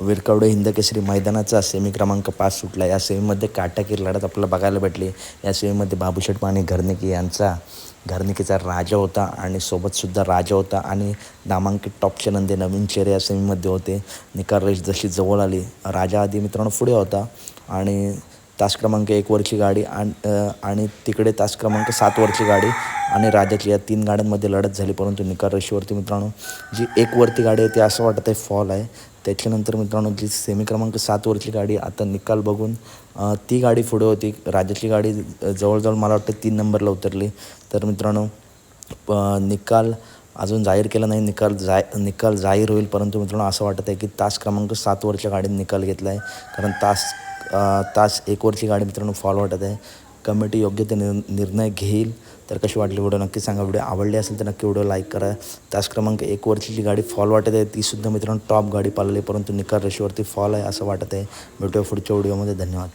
विरकवडे Hindkesari मैदानाचा semi क्रमांक पाच सुटला. या सेमीमध्ये काटाकीर लढत आपल्याला बघायला भेटली. या सेमीमध्ये बाबूशेठ पाणी घरनिकी यांचा घरनिकीचा राजा होता आणि सोबतसुद्धा राजा होता आणि नामांकित टॉपचे नंदे नवीन चेहरे या सेमीमध्ये होते. निकाल रेश जशी जवळ आली. राजा आधी मित्रांनो पुढे होता आणि तास क्रमांक एक वरची गाडी आणि आणि तिकडे तास क्रमांक सात वरची गाडी आणि राजाची या तीन गाड्यांमध्ये लढत झाली. परंतु निकाल रेषेवरती मित्रांनो जी एकवरती गाडी आहे ती असं वाटत आहे फॉल आहे. त्याच्यानंतर मित्रांनो जी सेमी क्रमांक सातवरची गाडी आता निकाल बघून ती गाडी पुढे होती. राजाची गाडी जवळजवळ मला वाटतं तीन नंबरला उतरली. तर मित्रांनो प- निकाल अजून जाहीर केला नाही. निकाल जाय निकाल जाहीर होईल. परंतु मित्रांनो असं वाटत आहे की तास क्रमांक सातवरच्या गाडीने निकाल घेतला आहे. कारण तास तास एकवरची गाडी मित्रांनो फॉल वाटत आहे. कमिटी योग्य ते निर निर्णय घेईल. तर कशी वाटली व्हिडिओ? नक्की सांगा. व्हिडिओ आवडली असेल तर नक्की व्हिडिओ लाईक करा. त्याच क्रमांक एकवरची जी गाडी फॉल वाटत आहे तीसुद्धा मित्रांनो टॉप गाडी पाळली परंतु निकाल रेषेवरती फॉल आहे असं वाटत आहे. भेटूया पुढच्या व्हिडिओमध्ये. धन्यवाद.